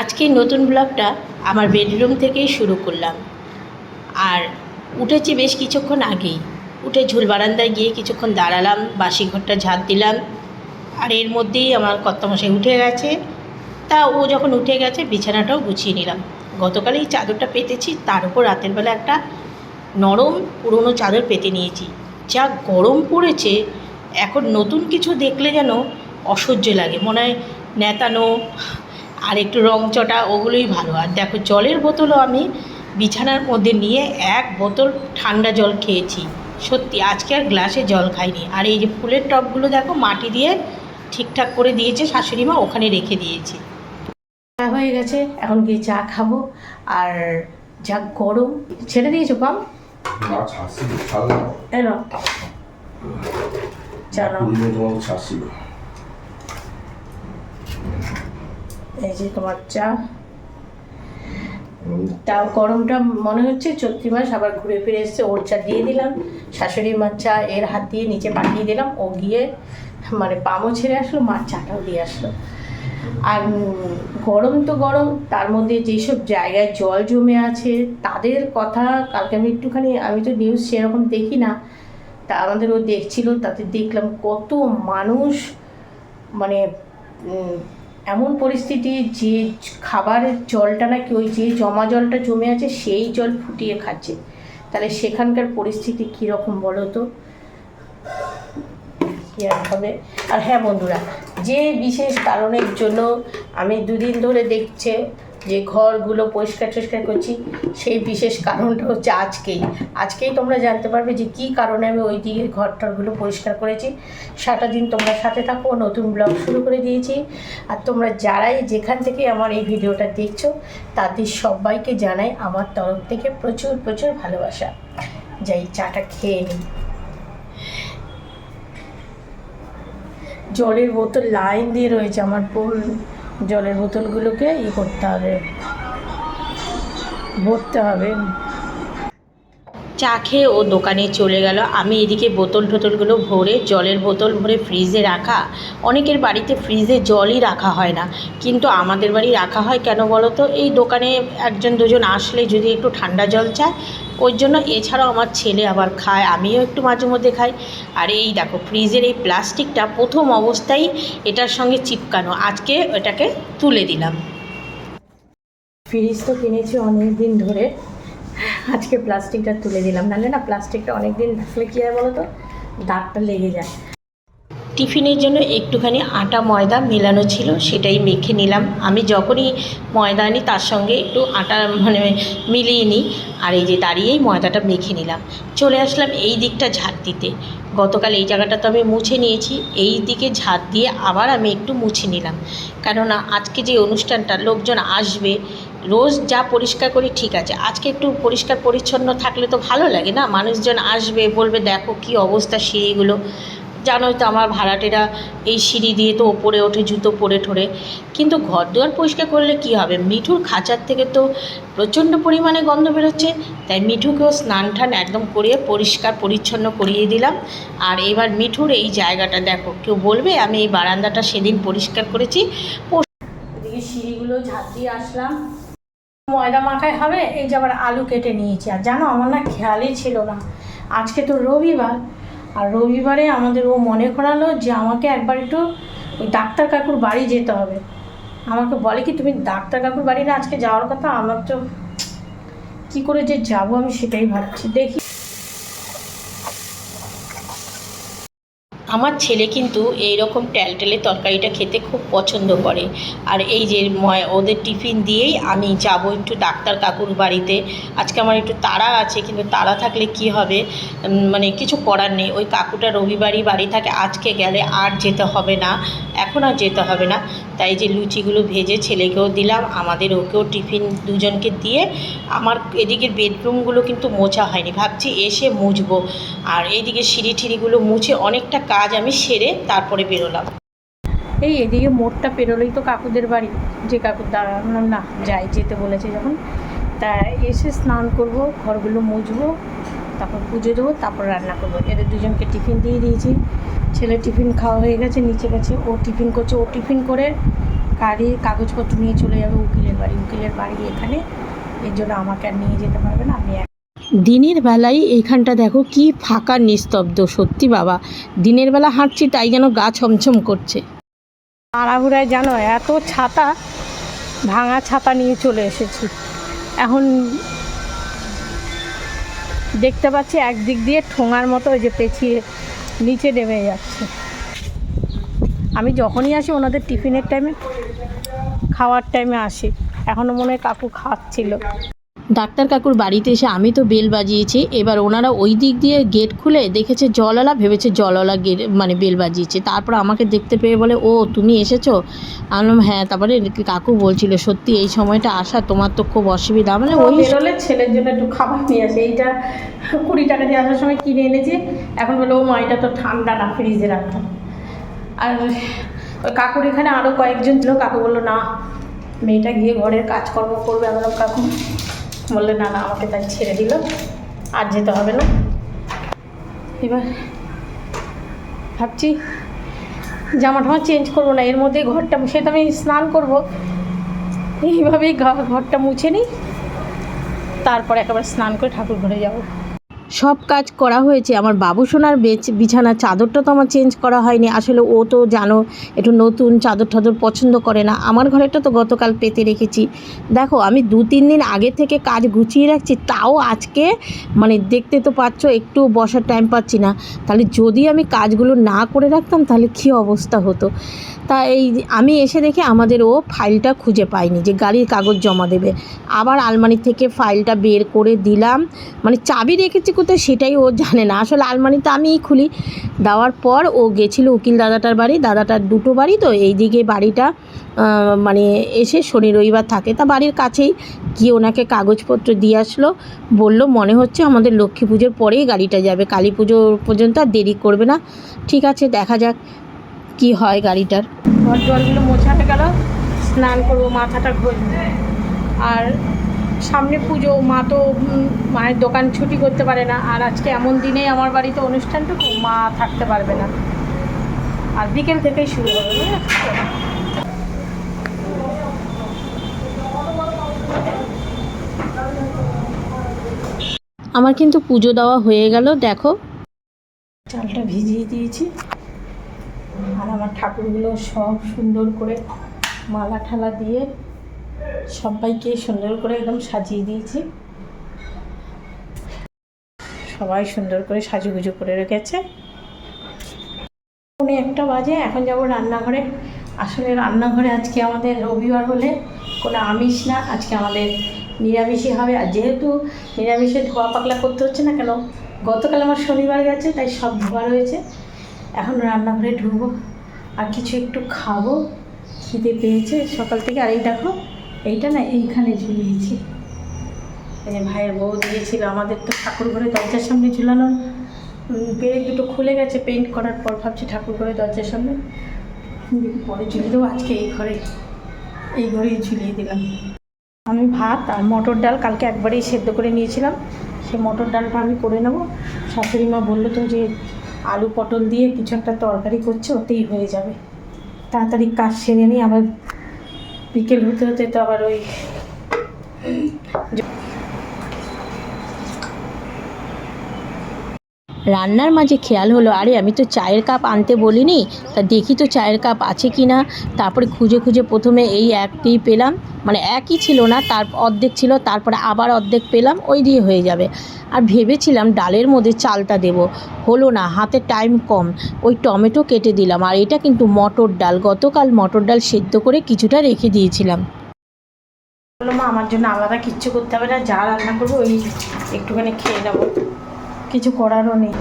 আজকে নতুন ব্লগটা আমার বেডরুম থেকেই শুরু করলাম। আর উঠেছি বেশ কিছুক্ষণ আগেই। উঠে ঝুল বারান্দায় গিয়ে কিছুক্ষণ দাঁড়ালাম বাসি ঘরটা ঝাঁট দিলাম। আর এর মধ্যেই আমার কর্তামশাই উঠে গেছে। তা ও যখন উঠে গেছে, বিছানাটাও গুছিয়ে নিলাম। গতকাল এই চাদরটা পেতেছি, তার উপর রাতের বেলা একটা নরম পুরনো চাদর পেতে নিয়েছি। যা গরম পড়েছে, এখন নতুন কিছু দেখলে যেন অসহ্য লাগে। মনে হয় নেতানো আর একটু রং চটা ওগুলোই ভালো। আর দেখো জলের বোতলও আমি বিছানার মধ্যে নিয়ে এক বোতল ঠান্ডা জল খেয়েছি। সত্যি আজকে আর গ্লাসে জল খাইনি। আর এই যে ফুলের টবগুলো দেখো মাটি দিয়ে ঠিকঠাক করে দিয়েছে শাশুড়ি মা ওখানে রেখে দিয়েছে। চা হয়ে গেছে এখন গিয়ে চা খাব। আর যা গরম ছেড়ে দিয়েছ পাম 나 এই যে তোমার চা। তাও গরমটা মনে হচ্ছে চৈত্রি মাস, আবার ঘুরে ফিরে এসছে ওর চা দিয়ে দিলাম। শাশুড়ি মার চা এর হাত দিয়ে নিচে পাঠিয়ে দিলাম, ও গিয়ে মানে পামও ছেড়ে আসলো, মার চাটাও দিয়ে আসলো। আর গরম তো গরম, তার মধ্যে যেসব জায়গায় জল জমে আছে, তাদের কথা কালকে আমি একটুখানি, আমি তো নিউজ সেরকম দেখি না, তা আমাদের ও দেখছিল, তাতে দেখলাম কত মানুষ মানে এমন পরিস্থিতি যে খাবারের জলটা নাকি ওই যে জমা জলটা জমে আছে সেই জল ফুটিয়ে খাচ্ছে। তাহলে সেখানকার পরিস্থিতি কীরকম বলো তো? হবে? আর হ্যাঁ বন্ধুরা, যে বিশেষ কারণের জন্য আমি দুদিন ধরে দেখছে যে ঘরগুলো পরিষ্কার টরিষ্কার করছি, সেই বিশেষ কারণটা হচ্ছে আজকেই। আজকেই তোমরা জানতে পারবে যে কী কারণে আমি ওই দিকে ঘর টরগুলো পরিষ্কার করেছি। সারাটা দিন তোমরা সাথে থাকো, নতুন ব্লগ শুরু করে দিয়েছি। আর তোমরা যারাই যেখান থেকে আমার এই ভিডিওটা দেখছ, তাদের সবাইকে জানাই আমার তরফ থেকে প্রচুর প্রচুর ভালোবাসা। যাই, চাটা খেয়ে নিই। জলের বোতল লাইন দিয়ে রয়েছে আমার বোন। জলের বোতলগুলোকে ই করতে হবে। ভরতে হবে। চা খেয়ে ও দোকানে চলে গেল। আমি এদিকে বোতল টোতলগুলো ভরে, জলের বোতল ভরে ফ্রিজে রাখা। অনেকের বাড়িতে ফ্রিজে জলই রাখা হয় না। কিন্তু আমাদের বাড়ি রাখা হয় কেন বলো তো? এই দোকানে একজন দুজন আসলে যদি একটু ঠান্ডা জল চায় ওই জন্য এছাড়াও আমার ছেলে আবার খায়, আমিও একটু মাঝে মধ্যে খাই। আর এই দেখো, ফ্রিজের এই প্লাস্টিকটা প্রথম অবস্থায় এটার সঙ্গে চিপকানো, আজকে এটাকে তুলে দিলাম। ফ্রিজ তো কিনেছি অনেক দিন ধরে, আজকে প্লাস্টিকটা তুলে দিলাম। নাহলে না, প্লাস্টিকটা অনেক দিন থাকলে কী হয় বলো তো দাগটা লেগে যায়। টিফিনের জন্য একটুখানি আটা ময়দা মেলানো ছিল, সেটাই মেখে নিলাম। আমি যখনই ময়দা আনি, তার সঙ্গে একটু আটা মানে মিলিয়ে নিই, আর এই যে দাঁড়িয়েই ময়দাটা মেখে নিলাম। চলে আসলাম এই দিকটা ঝাড় দিতে। গতকাল এই জায়গাটা তো আমি মুছে নিয়েছি, এই দিকে ঝাঁট দিয়ে আবার আমি একটু মুছে নিলাম। কেননা আজকে যে অনুষ্ঠানটা, লোকজন আসবে, রোজ যা পরিষ্কার করি ঠিক আছে। আজকে একটু পরিষ্কার পরিচ্ছন্ন থাকলে তো ভালো লাগে না? মানুষজন আসবে, বলবে, দেখো কি অবস্থা সিঁড়িগুলো জানোই তো আমার ভাড়াটেরা এই সিঁড়ি দিয়ে তো ওপরে ওঠে, জুতো পরে ঠরে। কিন্তু ঘর দুয়ার পরিষ্কার করলে কি হবে? মিঠুর খাঁচার থেকে তো প্রচণ্ড পরিমাণে গন্ধ বেরোচ্ছে, তাই মিঠুকেও স্নান টান একদম করিয়ে পরিষ্কার পরিচ্ছন্ন করিয়ে দিলাম। আর এবার মিঠুর এই জায়গাটা দেখো, কেউ বলবে আমি এই বারান্দাটা সেদিন পরিষ্কার করেছি। এদিকে সিঁড়িগুলো ঝাঁট দিয়ে আসলাম। ময়দা মাখায় হবে, এই যে আবার আলু কেটে নিয়েছি। আর জানো, আমার না খেয়ালই ছিল না। আজকে তো রবিবার আর রবিবারে আমাদের ও মনে করালো যে আমাকে একবার একটু ওই ডাক্তার কাকুর বাড়ি যেতে হবে। আমাকে বলে কি, তুমি ডাক্তার কাকুর বাড়ি না, আজকে যাওয়ার কথা? আমার তো কী করে যে যাব আমি সেটাই ভাবছি। দেখি। আমার ছেলে কিন্তু এই রকম তরকারিটা খেতে খুব পছন্দ করে। আর এই যে ওদের টিফিন দিয়েই আমি যাব একটু ডাক্তার কাকুর বাড়িতে। আজকে আমার একটু তাড়া আছে, কিন্তু তাড়া থাকলে কি হবে? মানে কিছু করার নেই। ওই কাকুটা রবিবারই বাড়ি থাকে, আজকে গেলে আর যেতে হবে না। এখন আর যেতে হবে না। তাই যে লুচিগুলো ভেজে ছেলেকেও দিলাম, আমাদের ওকেও টিফিন দুজনকে দিয়ে। আমার এদিকের বেডরুমগুলো কিন্তু মোছা হয়নি, ভাবছি এসে মুছবো। আর এইদিকে সিঁড়ি টিড়িগুলো মুছে অনেকটা কাজ আমি সেরে তারপরে বেরোলাম। এই এদিকে মোড়টা পেরোলেই তো কাকুদের বাড়ি। যে কাকুর দাঁড়ানো না যাই যেতে বলেছে যখন। তা এসে স্নান করব, ঘরগুলো মুছবো। তারপর পুজো দেবো তারপর রান্না করব। এদের দুজনকে টিফিন দিয়ে দিয়েছি। ছেলে টিফিন খাওয়া হয়ে গেছে নিচে গেছে। ও টিফিন করছে ও টিফিন করে গাড়ির কাগজপত্র নিয়ে চলে যাবে উকিলের বাড়ি। উকিলের বাড়ি এখানে। এর জন্য আমাকে আর নিয়ে যেতে পারবে না আমি দিনের বেলায় এইখানটা দেখো কি ফাঁকা নিস্তব্ধ সত্যি বাবা। দিনের বেলা হাঁটছি তাই যেন গা ছমছম করছে। তাড়াহুড়ায় জানো এত ছাতা ভাঙা ছাতা নিয়ে চলে এসেছি। এখন দেখতে পাচ্ছি একদিক দিয়ে ঠোঙার মতো ওই যে পেঁচিয়ে নিচে নেমে যাচ্ছে। আমি যখনই আসি ওনাদের টিফিনের টাইমে খাওয়ার টাইমে আসি। এখনও মনে হয় কাকু খাচ্ছিল। ডাক্তার কাকুর বাড়িতে এসে আমি তো বেল বাজিয়েছি এবার ওনারা ওই দিক দিয়ে গেট খুলে দেখেছে জলওয়ালা ভেবেছে জলওয়ালা গেট মানে বেল বাজিয়েছে। তারপর আমাকে দেখতে পেয়ে বলে ও তুমি এসেছ? আমি হ্যাঁ তারপরে কাকু বলছিল সত্যি এই সময়টা আসা তোমার তো খুব অসুবিধা। মানে ওই বেরোলে ছেলের জন্য একটু খাবার নিয়ে আসে। এইটা কুড়ি টাকা দিয়ে আসার সময় কিনে এনেছি। এখন বলে ও মা এটা তো ঠান্ডা না ফ্রিজে রাখতাম আর কাকুর এখানে আরও কয়েকজন ছিল। কাকু বলল না মেয়েটা গিয়ে ঘরের কাজকর্ম করবে। আমি বললাম কাকু বললে, না না, আমাকে তাই ছেড়ে দিল, আর যেতে হবে না। এবার ভাবছি, জামা টামা চেঞ্জ করব না, এর মধ্যে ঘরটা মুছে তো আমি স্নান করব। এইভাবেই ঘরটা মুছে নিই, তারপরে একেবারে স্নান করে ঠাকুর ঘরে যাব। সব কাজ করা হয়েছে। আমার বাবু সোনার বেচ বিছানার চাদরটা তো আমার চেঞ্জ করা হয়নি। আসলে ও তো জানো, একটু নতুন চাদর টাদর পছন্দ করে না। আমার ঘরেরটা তো গতকাল পেতে রেখেছি। দেখো, আমি দু, তিন দিন আগে থেকে কাজ গুছিয়ে রাখছি, তাও আজকে মানে দেখতে তো পাচ্ছ, একটু বসার টাইম পাচ্ছি না। তাহলে যদি আমি কাজগুলো না করে রাখতাম, তাহলে কী অবস্থা হতো? তা এই আমি এসে দেখে আমাদের ও ফাইলটা খুঁজে পাইনি যে গাড়ির কাগজ জমা দেবে। আবার আলমারি থেকে ফাইলটা বের করে দিলাম। মানে চাবি রেখেছি কোথায় সেটাই ও জানে না। আসলে আলমারিতে আমিই খুলি। দেওয়ার পর ও গেছিল উকিল দাদাটার বাড়ি, দাদাটার দুটো বাড়ি তো, এইদিকে বাড়িটা মানে এসে শনি রবিবার থাকে। তা বাড়ির কাছেই গিয়ে ওনাকে কাগজপত্র দিয়ে আসলো। বলল, মনে হচ্ছে আমাদের লক্ষ্মী পুজোর পরেই গাড়িটা যাবে। কালী পুজো পর্যন্ত আর দেরি করবে না। ঠিক আছে, দেখা যাক কি হয় গাড়িটার। ঘর জলগুলো মোছাতে গেল। স্নান করব, মাথাটা ঘষবো আর সামনে পুজো, মা তো মায়ের দোকান ছুটি করতে পারে না। আর আজকে এমন দিনে আমার বাড়িতে অনুষ্ঠানটুকু মা থাকতে পারবে না। আর বিকেল থেকেই শুরু হবে আমার কিন্তু পুজো দেওয়া হয়ে গেল, দেখো। চালটা ভিজিয়ে দিয়েছি। আর আমার ঠাকুরগুলো সব সুন্দর করে মালা ঠালা দিয়ে সবাইকে সুন্দর করে একদম সাজিয়ে দিয়েছি। সবাই সুন্দর করে সাজুগুজু করে রেখেছে। পৌনে একটা বাজে, এখন যাব রান্নাঘরে। আসলে রান্নাঘরে আজকে আমাদের রবিবার হলে কোনো আমিষ না, আজকে আমাদের নিরামিষই হবে। আর যেহেতু নিরামিষে ধোয়া পাকলা করতে হচ্ছে না কেন, গতকাল আমার শনিবার গেছে, তাই সব ধোয়া রয়েছে। এখন রান্নাঘরে ঢুকবো। আর কিছু একটু খাব। খিদে পেয়েছে সকাল থেকে। আর এই দেখো এইটা না এইখানে ঝুলিয়েছি। যে ভাইয়ের বউ দিয়েছিল আমাদের তো ঠাকুর ঘরে দরজার সামনে ঝুলানো। পেরেক দুটো খুলে গেছে পেন্ট করার পর ভাবছি ঠাকুর ঘরে দরজার সামনে। পরে ঝুলিয়ে দেবো আজকে এই ঘরে এই ঘরেই ঝুলিয়ে দিলাম। আমি ভাত আর মটর ডাল কালকে একবারেই সেদ্ধ করে নিয়েছিলাম। সেই মটর ডালটা আমি করে নেব। শাশুড়ি মা বলল তো যে আলু পটল দিয়ে কিছু একটা তরকারি করছে ওতেই হয়ে যাবে। তাড়াতাড়ি কাজ সেরে নিই আবার বিকেল হতে হতে তো আবার ওই রান্নার মাঝে খেয়াল হলো, আরে, আমি তো চায়ের কাপ আনতে বলিনি, তা দেখি তো চায়ের কাপ আছে কি না। তারপরে খুঁজে খুঁজে প্রথমে এই একটি পেলাম মানে একই ছিল না, তার অর্ধেক ছিল, তারপরে আবার অর্ধেক পেলাম, ওই দিয়ে হয়ে যাবে। আর ভেবেছিলাম ডালের মধ্যে চালটা দেব, হলো না, হাতে টাইম কম, ওই টমেটো কেটে দিলাম, আর এটা কিন্তু মটর ডাল, গতকাল মটর ডাল সেদ্ধ করে কিছুটা রেখে দিয়েছিলাম। আমার জন্য আলাদা কিচ্ছু করতে হবে না, যা রান্না করব ওই একটুখানি খেয়ে নেব। কিছু করারও নেই।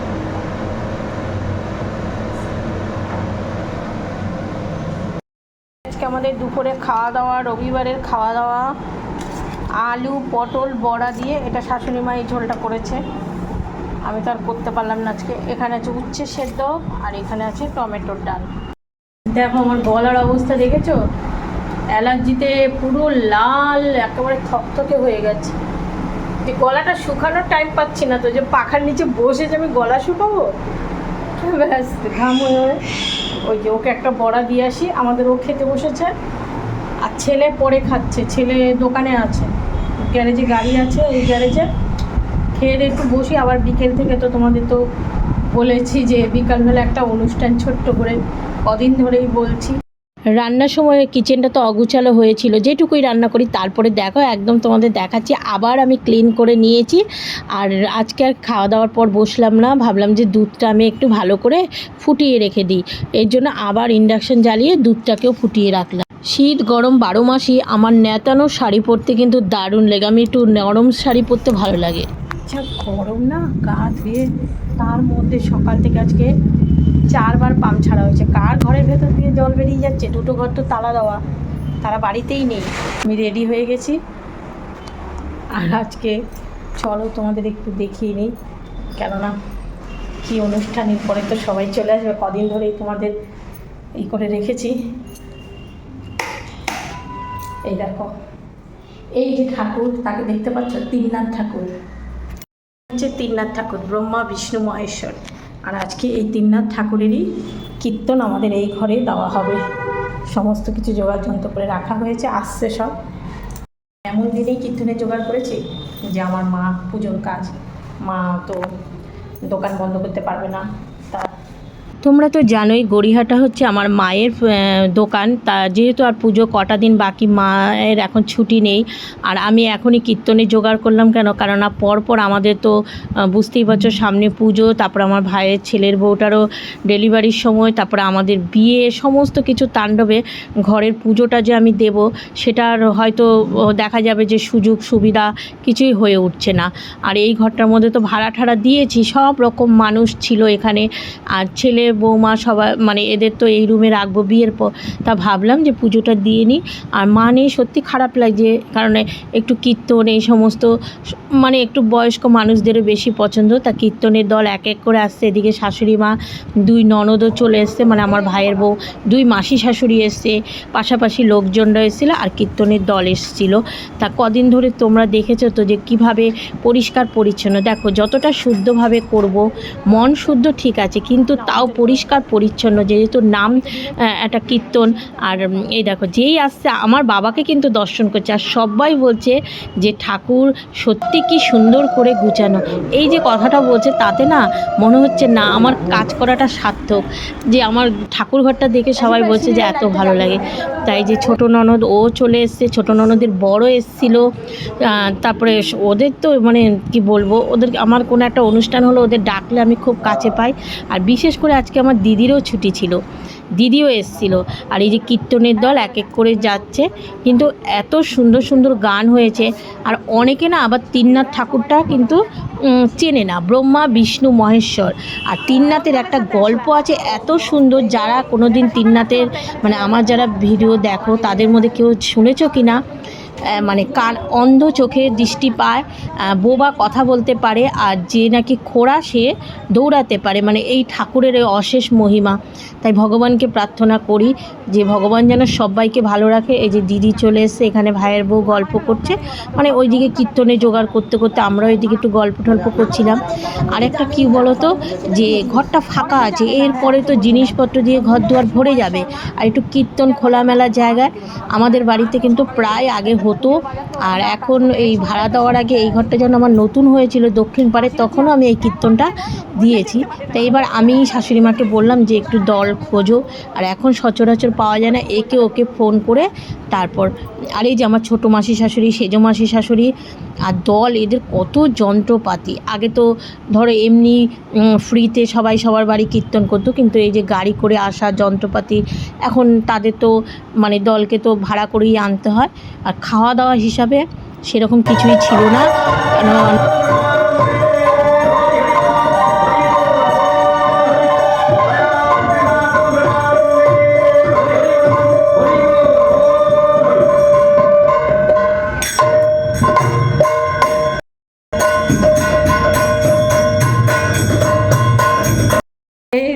আজকে আমাদের দুপুরে খাওয়া দাওয়া, রবিবারের খাওয়া দাওয়া, আলু, পটল, বড়া দিয়ে এটা শাশুড়ি মা এই ঝোলটা করেছে। আমি তো আর করতে পারলাম না আজকে। এখানে আছে উচ্ছে সেদ্ধ আর এখানে আছে টমেটোর ডাল। দেখো আমার গলার অবস্থা দেখেছ? অ্যালার্জিতে পুরো লাল, একেবারে থকথকে হয়ে গেছে। যে গলাটা শুকানোর টাইম পাচ্ছি না তো, যে পাখার নিচে বসে যে আমি গলা শুকাবো? ব্যাস, ঘাম হয়ে ওই যে ওকে একটা বড়া দিয়ে আসি, আমাদের ও খেতে বসেছে। আর ছেলে পরে খাচ্ছে, ছেলে দোকানে আছে। গ্যারেজে গাড়ি আছে এই গ্যারেজে। খেয়ে একটু বসি, আবার বিকেল থেকে তো তোমাদের তো বলেছি যে বিকালবেলা একটা অনুষ্ঠান ছোট্ট করে কদিন ধরেই বলছি। রান্নার সময় কিচেনটা তো অগুচালো হয়েছিল। যেটুকুই রান্না করি, তারপরে দেখো, একদম তোমাদের দেখাচ্ছি। আবার আমি ক্লিন করে নিয়েছি। আর আজকে আর খাওয়া দাওয়ার পর বসলাম না। ভাবলাম যে দুধটা আমি একটু ভালো করে ফুটিয়ে রেখে দিই। এর জন্য আবার ইন্ডাকশন জ্বালিয়ে দুধটাকেও ফুটিয়ে রাখলাম। শীত গরম বারো মাসই আমার নেতানো শাড়ি পরতে কিন্তু দারুণ লাগে। আমি একটু নরম শাড়ি পরতে ভালো লাগে। আচ্ছা গরম না গা ধুয়ে তার মধ্যে সকাল থেকে আজকে চারবার পাম্প ছাড়া হয়েছে। কার ঘরের ভেতর দিয়ে জল বেরিয়ে যাচ্ছে? দুটো ঘর তো তালা দেওয়া। তারা বাড়িতেই নেই। আমি রেডি হয়ে গেছি। আর আজকে চলো তোমাদের একটু দেখিয়ে নিই। কেননা কি অনুষ্ঠানের পরে তো সবাই চলে আসবে। কদিন ধরেই তোমাদের এই করে রেখেছি। এই দেখো। এই যে ঠাকুর, তাকে দেখতে পাচ্ছ? তিননাথ ঠাকুর। হচ্ছে তিননাথ ঠাকুর, ব্রহ্মা, বিষ্ণু, মহেশ্বর। আর আজকে এই তিননাথ ঠাকুরেরই কীর্তন আমাদের এই ঘরে দেওয়া হবে। সমস্ত কিছু জোগাড় যন্ত্র করে রাখা হয়েছে, আসছে সব। এমন দিনেই কীর্তনের জোগাড় করেছি যে আমার মা পুজোর কাজ, মা তো দোকান বন্ধ করতে পারবে না তা তোমরা তো জানোই গড়িহাটা হচ্ছে আমার মায়ের দোকান। তা যেহেতু আর পুজো কটা দিন বাকি, মায়ের এখন ছুটি নেই। আর আমি এখনই কীর্তনে জোগাড় করলাম কেন? কেননা পরপর আমাদের তো বুঝতেই পারছ সামনে পুজো, তারপর আমার ভাইয়ের ছেলের বউটারও ডেলিভারির সময়, তারপরে আমাদের বিয়ে, সমস্ত কিছু তাণ্ডবে ঘরের পুজোটা যে আমি দেব, সেটার হয়তো দেখা যাবে যে সুযোগ সুবিধা কিছুই হয়ে উঠছে না। আর এই ঘরটার মধ্যে তো ভাড়া ঠাড়া দিয়েছি, সব রকম মানুষ ছিল এখানে। আর ছেলে বৌমা সবাই মানে এদের তো এই রুমে রাখব বিয়ের পর। তা ভাবলাম যে পুজোটা দিয়ে নিই। আর মা নেই সত্যি খারাপ লাগছে কারণ একটু কীর্তন এই সমস্ত মানে একটু বয়স্ক মানুষদেরও বেশি পছন্দ। তা কীর্তনের দল এক এক করে আসছে। এদিকে শাশুড়ি মা দুই ননদও চলে এসছে মানে আমার ভাইয়ের বউ দুই মাসি শাশুড়ি এসছে পাশাপাশি লোকজনরা এসেছিল আর কীর্তনের দল এসেছিল। তা কদিন ধরে তোমরা দেখেছ তো যে কীভাবে পরিষ্কার পরিচ্ছন্ন। দেখো যতটা শুদ্ধভাবে করব মন শুদ্ধ ঠিক আছে কিন্তু তাও পরিষ্কার পরিচ্ছন্ন যেহেতু নাম একটা কীর্তন। আর এই দেখো যেই আসছে আমার বাবাকে কিন্তু দর্শন করছে। আর সবাই বলছে যে ঠাকুর সত্যি কি সুন্দর করে গুছানো। এই যে কথাটা বলছে তাতে না মনে হচ্ছে না আমার কাজ করাটা সার্থক। যে আমার ঠাকুর ঘরটা দেখে সবাই বলছে যে এত ভালো লাগে। তাই যে ছোট ননদ ও চলে এসছে ছোট ননদের বড় এসছিল। তারপরে ওদের তো মানে কি বলব ওদের আমার কোনো একটা অনুষ্ঠান হলো ওদের ডাকলে আমি খুব কাছে পাই। আর বিশেষ করে আজকে আমার দিদিরও ছুটি ছিল। দিদিও এসছিল। আর এই যে কীর্তনের দল এক এক করে যাচ্ছে, কিন্তু এত সুন্দর সুন্দর গান হয়েছে। আর অনেকে না আবার তিননাথ ঠাকুরটা কিন্তু চেনে না। ব্রহ্মা, বিষ্ণু, মহেশ্বর। আর তিননাথের একটা গল্প আছে এত সুন্দর, যারা কোনো দিন তিননাথের মানে আমার যারা ভিডিও দেখো, তাদের মধ্যে কেউ শুনেছো কি না মানে কান অন্ধ চোখে দৃষ্টি পায় বোবা কথা বলতে পারে, আর যে নাকি খোড়া সে দৌড়াতে পারে। মানে এই ঠাকুরের অশেষ মহিমা। তাই ভগবানকে প্রার্থনা করি যে ভগবান যেন সবাইকে ভালো রাখে। এই যে দিদি চলে এসছে, এখানে ভাইয়ের বউ গল্প করছে। মানে ওইদিকে কীর্তনে জোগাড় করতে করতে আমরাও এদিকে একটু গল্প টল্প করছিলাম। আর একটা কী বলো তো যে ঘরটা ফাঁকা আছে, এরপরে তো জিনিসপত্র দিয়ে ঘর দুয়ার ভরে যাবে। আর একটু কীর্তন খোলামেলা জায়গায়। আমাদের বাড়িতে কিন্তু প্রায় আগে হতো। আর এখন এই ভাড়া দেওয়ার আগে এই ঘরটা যেন আমার নতুন হয়েছিল দক্ষিণ পাড়ে, তখনও আমি এই কীর্তনটা দিয়েছি। তাই এবার আমি শাশুড়ি মাকে বললাম যে, একটু দল খোঁজো। আর এখন সচরাচর পাওয়া যায় না, একে ওকে ফোন করে তারপর, আর এই যে আমার ছোটো মাসি শাশুড়ি, সেজো মাসি শাশুড়ি, আর দল, এদের কত যন্ত্রপাতি। আগে তো ধরো এমনি ফ্রিতে সবাই সবার বাড়ি কীর্তন করতো, কিন্তু এই যে গাড়ি করে আসা যন্ত্রপাতি, এখন তাদের তো মানে দলকে তো ভাড়া করেই আনতে হয়। আর খাওয়া দাওয়া হিসাবে সেরকম কিছুই ছিল না। কারণ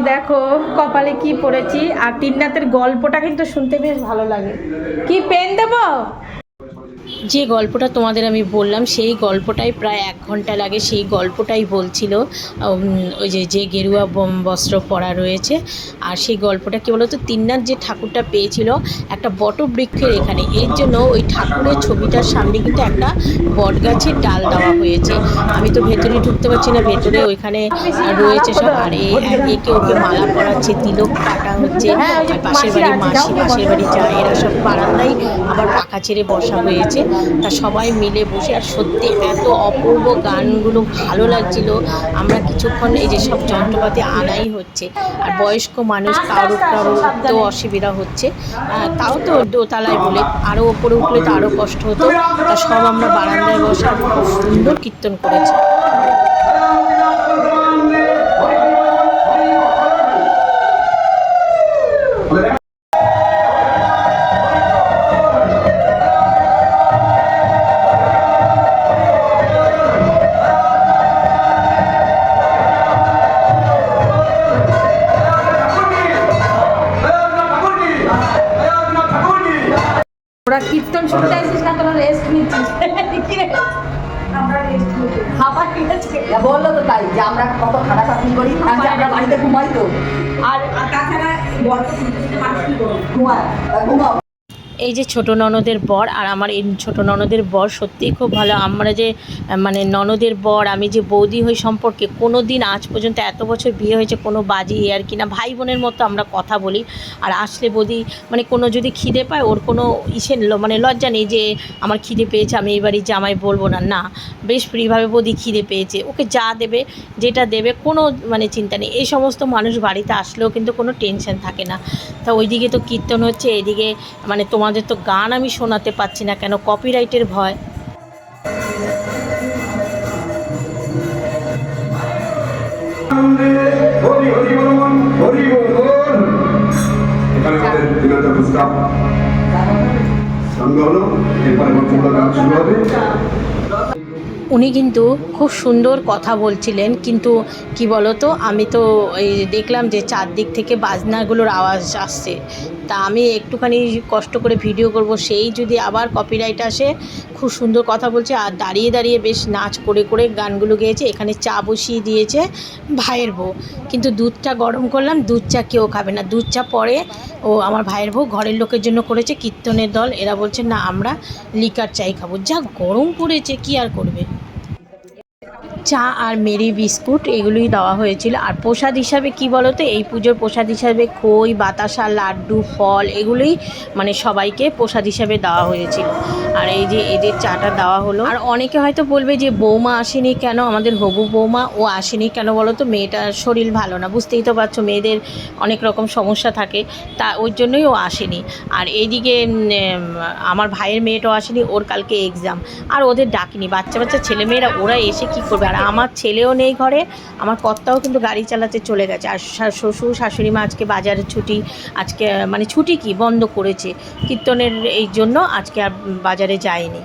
দেখো, কপালে কি পড়েছি। আর তিননাথের গল্পটা কিন্তু শুনতে বেশ ভালো লাগে। কি পেন দেব? যে গল্পটা তোমাদের আমি বললাম, সেই গল্পটাই প্রায় এক ঘণ্টা লাগে, সেই গল্পটাই বলছিল ওই যে যে গেরুয়া বস্ত্র পরা রয়েছে, আর সেই গল্পটা কী বলতো তিননাথ যে ঠাকুরটা পেয়েছিল একটা বটবৃক্ষের এখানে, এর জন্য ওই ঠাকুরের ছবিটার সামনে কিন্তু একটা বটগাছের ডাল দেওয়া হয়েছে। আমি তো ভেতরে ঢুকতে পারছি না, ভেতরে ওইখানে রয়েছে সব, আর একে ওকে মালা পরাচ্ছে, তিলক কাটা হচ্ছে পাশের বাড়ি মাসি, পাশের বাড়ি যায় এরা সব বারান্দায় আবার পাখা ছেড়ে বসা হয়েছে। তা সবাই মিলে বসে আর সত্যি এত অপূর্ব গানগুলো ভালো লাগছিল। আমরা কিছুক্ষণ এই যে সব যন্ত্রপাতি আনাই হচ্ছে আর বয়স্ক মানুষ কারও কারও তো অসুবিধা হচ্ছে। তাও তো দোতলায় বলে আরও ওপরে উঠলে তো আরও কষ্ট হতো। তা সব আমরা বারান্দায় বসে আর খুব সুন্দর কীর্তন করেছি। কত খাটাখাটনি করি কারণ আমরা বাড়িতে ঘুমাই তো। আর তাছাড়া ঘুমায় ঘুমাও। এই যে ছোট ননদের বর আর আমার এই ছোট ননদের বর সত্যিই খুব ভালো। আমরা যে মানে ননদের বর, আমি যে বৌদি হই সম্পর্কে কোনো দিন আজ পর্যন্ত এত বছর বিয়ে হয়েছে কোনো বাজি আর কি না। ভাই বোনের মতো আমরা কথা বলি। আর আসলে বৌদি মানে কোনো যদি খিদে পায় ওর কোনো ইসের ল- মানে লজ্জা নেই যে আমার খিদে পেয়েছে, আমি এই বাড়ির জামাই বলব না। না, বেশ ফ্রিভাবে বৌদি খিদে পেয়েছে। ওকে যা দেবে, যেটা দেবে, কোনো মানে চিন্তা নেই। এই সমস্ত মানুষ বাড়িতে আসলেও কিন্তু কোনো টেনশন থাকে না। তা ওইদিকে তো কীর্তন হচ্ছে, এদিকে মানে তোমাদের তো গান আমি শোনাতে পাচ্ছি না কেন? কপিরাইটের ভয়। উনি কিন্তু খুব সুন্দর কথা বলছিলেন, কিন্তু কি বলতো, আমি তো এই দেখলাম যে চারদিক থেকে বাজনাগুলোর আওয়াজ আসছে। তা আমি একটুখানি কষ্ট করে ভিডিও করব। সেই যদি আবার কপিরাইট আসে, খুব সুন্দর কথা বলছে। আর দাঁড়িয়ে দাঁড়িয়ে বেশ নাচ করে করে গানগুলো গেয়েছে। এখানে চা বসিয়ে দিয়েছে ভাইয়ের বউ। কিন্তু দুধটা গরম করলাম, দুধ চা কেউ খাবে না। দুধ চা পরে ও আমার ভাইয়ের বউ ঘরের লোকের জন্য করেছে কীর্তনের দল। এরা বলছে, না, আমরা লিকার চাই খাব। যা গরম পড়েছে, কি আর করবে? চা আর মেরি বিস্কুট এগুলোই দেওয়া হয়েছিল। আর প্রসাদ হিসাবে কি বলো তো এই পুজোর প্রসাদ হিসাবে খই, বাতাসা, লাড্ডু, ফল এগুলোই মানে সবাইকে প্রসাদ হিসাবে দেওয়া হয়েছিল। আর এই যে এদের চাটা দেওয়া হলো। আর অনেকে হয়তো বলবে যে, বৌমা আসেনি কেন? আমাদের হবু বৌমা, ও আসেনি কেন বলো তো মেয়েটার শরীর ভালো না। বুঝতেই তো পারছ, মেয়েদের অনেক রকম সমস্যা থাকে। তা ওই জন্যই ও আসেনি। আর এইদিকে আমার ভাইয়ের মেয়েটাও আসেনি, ওর কালকে এক্সাম আর ওদের ডাকিনি। বাচ্চা বাচ্চা ছেলেমেয়েরা, ওরা এসে কী করবে? আর আমার ছেলেও নেই ঘরে, আমার কর্তাও কিন্তু গাড়ি চালাতে চলে গেছে। আর শ্বশুর, শাশুড়ি মা আজকে বাজারে ছুটি, আজকে মানে ছুটি কি বন্ধ করেছে, কীর্তনের এই জন্য আজকে আর বাজারে যায়নি।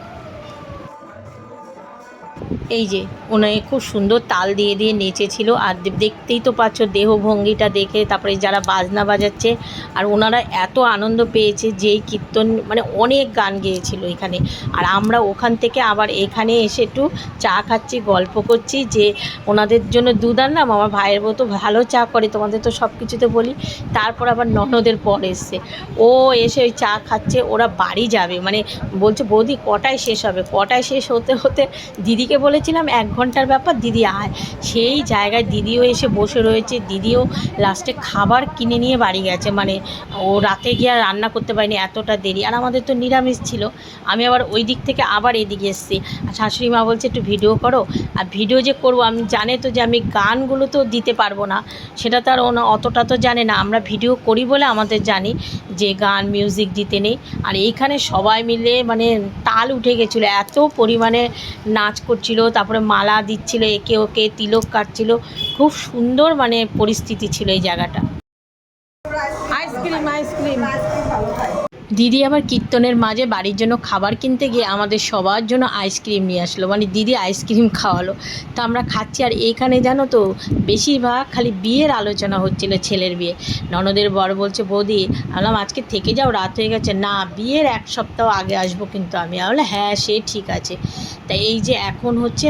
এই যে ওনাকে খুব সুন্দর তাল দিয়ে দিয়ে নেচেছিল। আর দেখতেই তো পাচ্ছ দেহভঙ্গিটা দেখে, তারপরে যারা বাজনা বাজাচ্ছে, আর ওনারা এত আনন্দ পেয়েছে যেই কীর্তন মানে অনেক গান গেয়েছিল এখানে। আর আমরা ওখান থেকে আবার এখানে এসে একটু চা খাচ্ছি, গল্প করছি যে ওনাদের জন্য দুধ আনলাম, আমার ভাইয়ের বউ তো ভালো চা করে, তোমাদের তো সব কিছুতে বলি। তারপর আবার ননদের পর এসছে। ও এসে ওই চা খাচ্ছে, ওরা বাড়ি যাবে। মানে বলছে, বৌদি, কটায় শেষ হবে? কটায় শেষ হতে হতে দিদিকে বলেছিলাম এক ঘণ্টার ব্যাপার দিদি আয়। সেই জায়গায় দিদিও এসে বসে রয়েছে। দিদিও লাস্টে খাবার কিনে নিয়ে বাড়ি গেছে। মানে ও রাতে গিয়ে রান্না করতে পারিনি, এতটা দেরি। আর আমাদের তো নিরামিষ ছিল। আমি আবার ওই দিক থেকে আবার এদিকে এসেছি। আর শাশুড়ি মা বলছে, একটু ভিডিও করো। আর ভিডিও যে করব, আমি জানে তো যে আমি গানগুলো তো দিতে পারব না। সেটা তো আর ওনা অতটা তো জানে না। আমরা ভিডিও করি বলে আমাদের জানি যে গান মিউজিক দিতে নেই। আর এইখানে সবাই মিলে মানে তাল উঠে গেছিল। এত পরিমাণে নাচ করছিল। তারপরে মালা দিচ্ছিল, একে ওকে তিলক কাটছিল। খুব সুন্দর মানে পরিস্থিতি ছিল এই জায়গাটা। আইসক্রিম আইসক্রিম দিদি আবার কীর্তনের মাঝে বাড়ির জন্য খাবার কিনতে গিয়ে আমাদের সবার জন্য আইসক্রিম নিয়ে আসলো। মানে দিদি আইসক্রিম খাওয়ালো। তো আমরা খাচ্ছি আর এইখানে জানো তো, বেশিরভাগ খালি বিয়ের আলোচনা হচ্ছিল ছেলের বিয়ে। ননদের বর বলছে, বৌদি বললাম, আজকে থেকে যাও, রাত হয়ে গেছে। না, বিয়ের এক সপ্তাহ আগে আসব কিন্তু আমি। বললাম হ্যাঁ সে ঠিক আছে। তা এই যে এখন হচ্ছে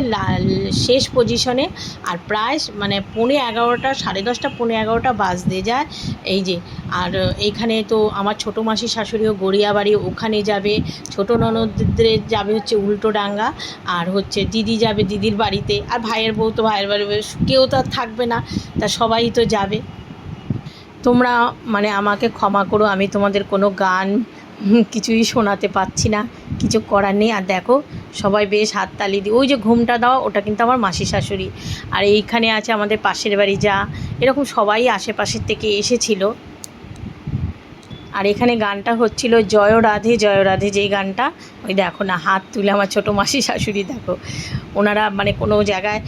শেষ পজিশনে আর প্রায় মানে পৌনে এগারোটা, সাড়ে দশটা, পৌনে এগারোটা বাজতে যায়। এই যে, আর এইখানে তো আমার ছোটো মাসি শাশুড়িও গড়িয়াবাড়ি ওখানে যাবে। ছোটো ননদদের যাবে হচ্ছে উল্টো ডাঙ্গা, আর হচ্ছে দিদি যাবে দিদির বাড়িতে। আর ভাইয়ের বউ তো ভাইয়ের বাড়ি, কেউ তো আর থাকবে না, তা সবাই তো যাবে। তোমরা মানে আমাকে ক্ষমা করো, আমি তোমাদের কোনো গান কিছুই শোনাতে পাচ্ছি না, কিছু করার নেই। আর দেখো, সবাই বেশ হাততালি দিই ওই যে ঘুমটা দেওয়া ওটা কিন্তু আমার মাসি শাশুড়ি। আর এইখানে আছে আমাদের পাশের বাড়ি যা, এরকম সবাই আশেপাশের থেকে এসেছিল। আর এখানে গানটা হচ্ছিল জয় রাধে জয় রাধে, যেই গানটা, ওই দেখো না, হাত তুলে আমার ছোটো মাসি শাশুড়ি, দেখো। ওনারা মানে কোনো জায়গায়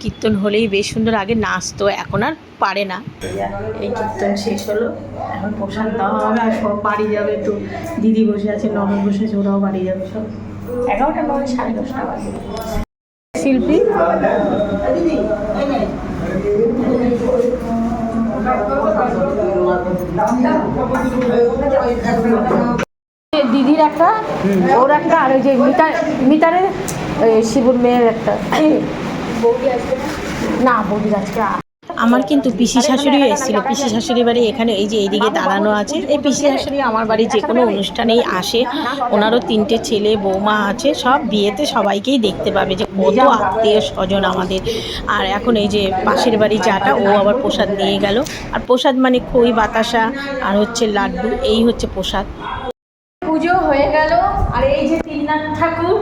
কীর্তন হলেই বেশ সুন্দর আগে নাচতো, এখন আর পারে না। এই কীর্তন শেষ হলো, এখন দেওয়া হবে আর সব বাড়ি যাবে তো দিদি বসে আছে, ননদ বসে আছে, ওরাও বাড়ি যাবে সব। এগারোটা নয়, সাড়ে দশটা বাজে। শিল্পী? দিদির একটা ওর একটা আর ওই যে মিটার মিটারের শিবুর মেয়ের একটা। না? বৌদি আজকে আমার কিন্তু পিসি শাশুড়িও এসেছিল। পিসি শাশুড়ি বাড়ি এখানে এই যে এইদিকে দাঁড়ানো আছে। এই পিসি শাশুড়ি আমার বাড়ি যে কোনো অনুষ্ঠানেই আসে। ওনারও তিনটে ছেলে, বৌমা আছে। সব বিয়েতে সবাইকেই দেখতে পাবে যে কত আত্মীয় স্বজন আমাদের। আর এখন এই যে পাশের বাড়ি যাটা, ও আবার প্রসাদ নিয়ে গেল। আর প্রসাদ মানে খই, বাতাসা, আর হচ্ছে লাড্ডু। এই হচ্ছে প্রসাদ। পুজো হয়ে গেল। আর এই যে তিননাথ ঠাকুর,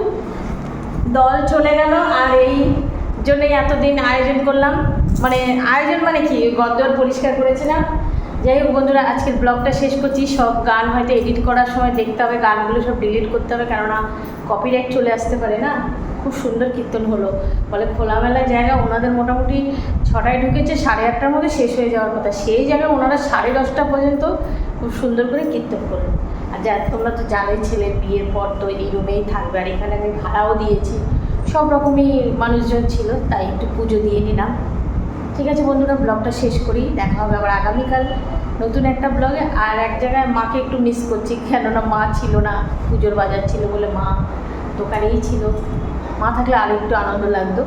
দল চলে গেল। আর এই জন্যই এতদিন আয়োজন করলাম। মানে আয়োজন মানে কি? গদ্দর পরিষ্কার করেছিলাম যাই হোক বন্ধুরা, আজকের ব্লগটা শেষ করছি। সব গান হয়তো এডিট করার সময় দেখতে হবে, গানগুলো সব ডিলিট করতে হবে, কেননা কপিরাইট চলে আসতে পারে না? খুব সুন্দর কীর্তন হলো। বলে খোলামেলা জায়গা ওনাদের মোটামুটি ছটায় ঢুকেছে, সাড়ে আটটার মধ্যে শেষ হয়ে যাওয়ার কথা। সেই জায়গায় ওনারা সাড়ে দশটা পর্যন্ত খুব সুন্দর করে কীর্তন করল আর যা তোমরা তো জানোই ছেলে বিয়ের পর তো এই রুমেই থাকবে। আর এখানে আমি ভাড়াও দিয়েছি। সব রকমই মানুষজন ছিল, তাই একটু পুজো দিয়ে নিলাম। ঠিক আছে বন্ধুরা, ব্লগটা শেষ করি, দেখা হবে আবার আগামীকাল নতুন একটা ব্লগে। আর এক জায়গায় মাকে একটু মিস করছি, কেননা মা ছিল না, পুজোর বাজার ছিল বলে মা দোকানেই ছিল। মা থাকলে আরও একটু আনন্দ লাগতো।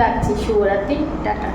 রাখছি, শুভরাত্রি, টাটা।